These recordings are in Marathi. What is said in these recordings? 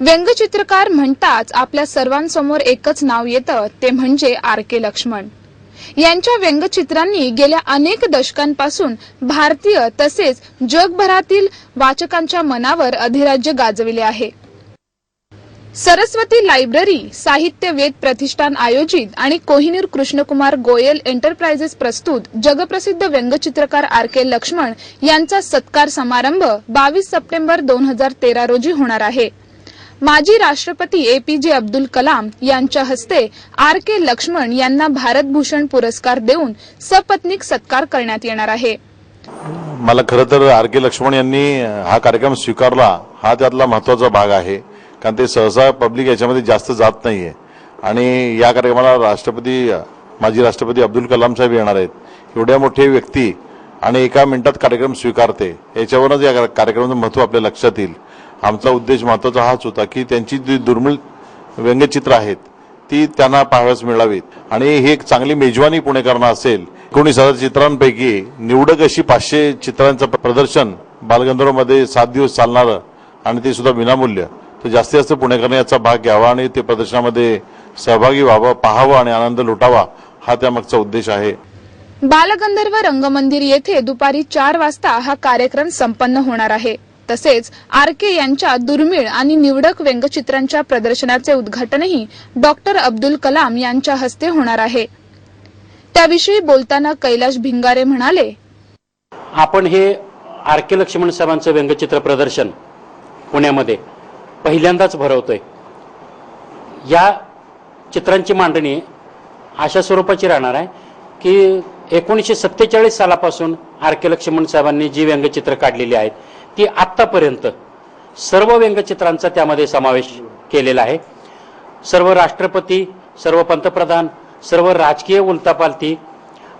व्यंगचित्रकार म्हणताच आपल्या सर्वांसमोर एकच नाव येतं ते म्हणजे आर के लक्ष्मण. यांच्या व्यंगचित्रांनी गेल्या अनेक दशकांपासून भारतीय तसेच जगभरातील वाचकांच्या मनावर अधिराज्य गाजविले आहे. सरस्वती लायब्ररी साहित्य वेद प्रतिष्ठान आयोजित आणि कोहिनूर कृष्णकुमार गोयल एंटरप्राइजेस प्रस्तुत जगप्रसिद्ध व्यंगचित्रकार आर के लक्ष्मण यांचा सत्कार समारंभ बावीस सप्टेंबर दोन हजार तेरा रोजी होणार आहे. माजी राष्ट्रपती ए पी जे अब्दुल कलाम यांच्या हस्ते आर के लक्ष्मण यांना भारतभूषण पुरस्कार देऊन सपत्नीक सत्कार करण्यात येणार आहे. मला खरं तर आर के लक्ष्मण यांनी हा कार्यक्रम स्वीकारला हा त्यातला महत्त्वाचा भाग आहे. कारण ते सहसा पब्लिक याच्यामध्ये जास्त जात नाहीये. आणि या कार्यक्रमाला राष्ट्रपती माजी राष्ट्रपती अब्दुल कलाम साहेब येणार आहेत. एवढ्या मोठे व्यक्ती आणि एका मिनिटात कार्यक्रम स्वीकारते. याच्यावरच या कार्यक्रमाचं महत्त्व आपल्या लक्षात येईल. आमचा उद्देश महत्त्वाचा हाच होता की त्यांची जी दुर्मिळ व्यंगचित्र आहेत ती त्यांना पाहाव्यास मिळावीत. आणि ही एक चांगली मेजवानी पुणेकरांना असेल. एकोणीस हजार चित्रांपैकी निवडक अशी पाचशे चित्रांचं प्रदर्शन बालगंधर्वमध्ये सात दिवस चालणारं आणि ते सुद्धा विनामूल्य. तर जास्तीत जास्त पुणेकरांनी याचा भाग घ्यावा आणि ते प्रदर्शनामध्ये सहभागी व्हावं पाहावं आणि आनंद लुटावा हा त्यामागचा उद्देश आहे. बालगंधर्व रंगमंदिर येथे दुपारी चार वाजता हा कार्यक्रम संपन्न होणार आहे. तसेच आर के यांच्या दुर्मिळ आणि निवडक व्यंगचित्रांच्या प्रदर्शनाचे उद्घाटनही डॉक्टर अब्दुल कलाम यांच्या हस्ते होणार आहे. त्याविषयी बोलताना कैलाश भिंगारे म्हणाले आपण हे आर के लक्ष्मण साहेबांचं व्यंगचित्र प्रदर्शन पुण्यामध्ये पहिल्यांदाच भरवतोय. या चित्रांची मांडणी अशा स्वरूपाची राहणार आहे की एकोणीसशे सत्तेचाळीस सालापासून आर के लक्ष्मण साहेबांनी जी व्यंगचित्र काढलेली आहेत की आत्तापर्यंत सर्व व्यंगचित्रांचा त्यामध्ये समावेश केलेला आहे. सर्व राष्ट्रपती सर्व पंतप्रधान सर्व राजकीय उलतापालती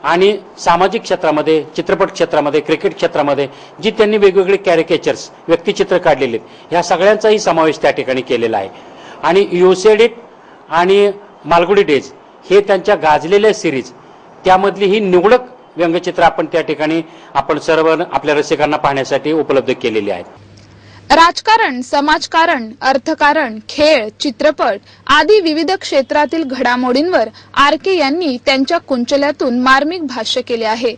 आणि सामाजिक क्षेत्रामध्ये चित्रपट क्षेत्रामध्ये क्रिकेट क्षेत्रामध्ये जी त्यांनी वेगवेगळे कॅरिकेचर्स व्यक्तिचित्र काढलेले आहेत ह्या सगळ्यांचाही समावेश त्या ठिकाणी केलेला आहे. आणि युसेडिट आणि मालगुडी डेज हे त्यांच्या गाजलेल्या सिरीज त्यामधली ही निवडक व्यंगचित्र आपण त्या ठिकाणी आपण सर्व आपल्या रसिकांना पाहण्यासाठी उपलब्ध केलेली आहेत. राजकारण समाजकारण अर्थकारण खेळ चित्रपट आदी विविध क्षेत्रातील घडामोडींवर आर के यांनी त्यांच्या कुंचल्यातून मार्मिक भाष्य केले आहे.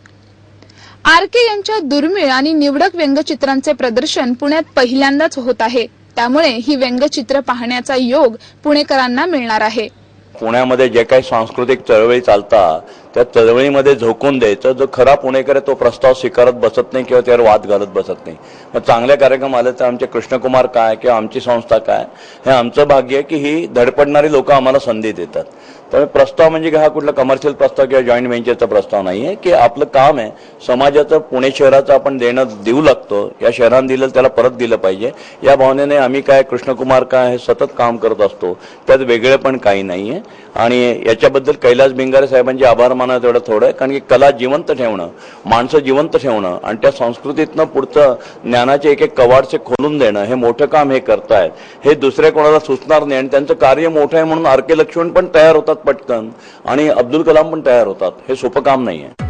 आर के यांच्या दुर्मिळ आणि निवडक व्यंगचित्रांचे प्रदर्शन पुण्यात पहिल्यांदाच होत आहे. त्यामुळे ही व्यंगचित्र पाहण्याचा योग पुणेकरांना मिळणार आहे. पुण्यामध्ये जे काही सांस्कृतिक चळवळी चालतात त्या चळवळीमध्ये झोकून द्यायचं. जो खरा पुणेकर आहे तो प्रस्ताव स्वीकारत बसत नाही किंवा त्यावर वाद घालत बसत नाही. मग चांगले कार्यक्रम आले तर आमचे कृष्णकुमार काय किंवा आमची संस्था काय? हे आमचं भाग्य आहे की ही धडपडणारी लोक आम्हाला संधी देतात. त्यामुळे प्रस्ताव म्हणजे हा कुठला कमर्शियल प्रस्ताव किंवा जॉईंट व्हेंचरचा प्रस्ताव नाही आहे. की आपलं काम आहे समाजाचं पुणे शहराचं आपण देणं देऊ लागतो. या शहरानं दिलं त्याला परत दिलं पाहिजे. या भावनेने आम्ही काय कृष्णकुमार काय हे सतत काम करत असतो. त्यात वेगळे पण काही नाही आहे. आणि याच्याबद्दल कैलास बिंगारे साहेबांचे आभार माना तेवढं थोडं आहे. कारण की कला जिवंत ठेवणं माणसं जिवंत ठेवणं आणि त्या संस्कृतीतनं पुढचं ज्ञानाचे एक एक कवाडचे खोलून देणं हे मोठं काम हे करतायत. हे दुसऱ्या कोणाला सुचणार नाही आणि त्यांचं कार्य मोठं आहे म्हणून आर के लक्ष्मण पण तयार होतात पटकन आणि अब्दुल कलाम पण तयार होतात. हे सोपं काम नाही आहे